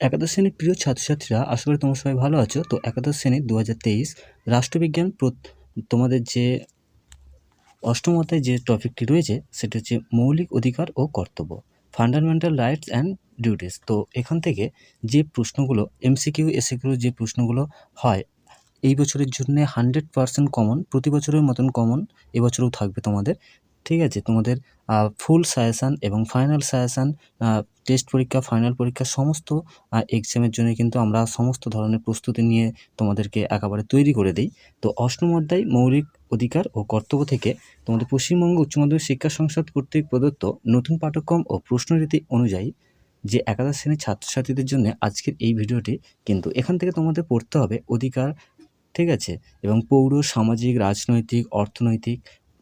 একাদশ শ্রেণির প্রিয় ছাত্রছাত্রীরা, আশা করি তোমরা সবাই ভালো আছো। তো একাদশ শ্রেণির দু হাজার তেইশ রাষ্ট্রবিজ্ঞান তোমাদের যে অষ্টম অধ্যায়ে যে টপিকটি রয়েছে, সেটা হচ্ছে মৌলিক অধিকার ও কর্তব্য ফান্ডামেন্টাল রাইটস অ্যান্ড ডিউটিস তো এখান থেকে যে প্রশ্নগুলো এমসিকিউ এসিকিউ যে প্রশ্নগুলো হয়, এই বছরের জন্য হান্ড্রেড পার্সেন্ট কমন প্রতি বছরের মতন কমন এবছরেও থাকবে তোমাদের। ঠিক আছে? তোমাদের ফুল সাজেশান এবং ফাইনাল সাজেশান টেস্ট পরীক্ষা ফাইনাল পরীক্ষা সমস্ত এক্সামের জন্য কিন্তু আমরা সমস্ত ধরনের প্রস্তুতি নিয়ে তোমাদেরকে একেবারে তৈরি করে দিই। তো অষ্টম অধ্যায়, মৌলিক অধিকার ও কর্তব্য থেকে তোমাদের পশ্চিমবঙ্গ উচ্চ মাধ্যমিক শিক্ষা সংসদ কর্তৃক প্রদত্ত নতুন পাঠ্যক্রম ও প্রশ্নরীতি অনুযায়ী যে একাদশ শ্রেণির ছাত্রছাত্রীদের জন্য আজকের এই ভিডিওটি কিন্তু এখান থেকে তোমাদের পড়তে হবে অধিকার, ঠিক আছে? এবং পৌর, সামাজিক, রাজনৈতিক, অর্থনৈতিক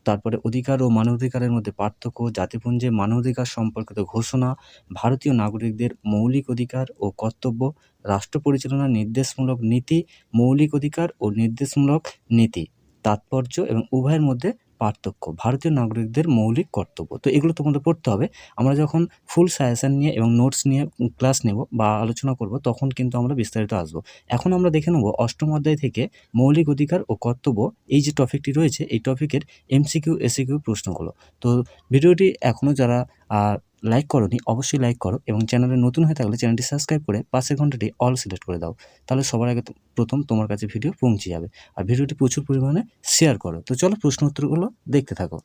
তারপরে অধিকার ও মানবাধিকারের মধ্যে পার্থক্য, জাতিপুঞ্জে মানবাধিকার সম্পর্কিত ঘোষণা, ভারতীয় নাগরিকদের মৌলিক অধিকার ও কর্তব্য, রাষ্ট্র পরিচালনার নির্দেশমূলক নীতি, মৌলিক অধিকার ও নির্দেশমূলক নীতি, তাৎপর্য এবং উভয়ের মধ্যে পার্থক্য, ভারতীয় নাগরিকদের মৌলিক কর্তব্য। তো এগুলো তোমাদের পড়তে হবে। আমরা যখন ফুল সাজেশান নিয়ে এবং নোটস নিয়ে ক্লাস নেব বা আলোচনা করব, তখন কিন্তু আমরা বিস্তারিত আসব। এখন আমরা দেখে নেব অষ্টম অধ্যায় থেকে মৌলিক অধিকার ও কর্তব্য। এই যে টপিকটি রয়েছে, এই টপিকের এমসিকিউ এসিকিউ প্রশ্নগুলো। তো ভিডিওটি এখনও যারা লাইক করনি, অবশ্যই লাইক করো এবং চ্যানেলে নতুন হয়ে থাকলে চ্যানেলটি সাবস্ক্রাইব করে পাশের ঘন্টাটি অল সিলেক্ট করে দাও। তাহলে সবার আগে প্রথম তোমার কাছে ভিডিও পৌঁছে যাবে। আর ভিডিওটি প্রচুর পরিমাণে শেয়ার করো। তো চলো প্রশ্ন উত্তরগুলো দেখতে থাকো।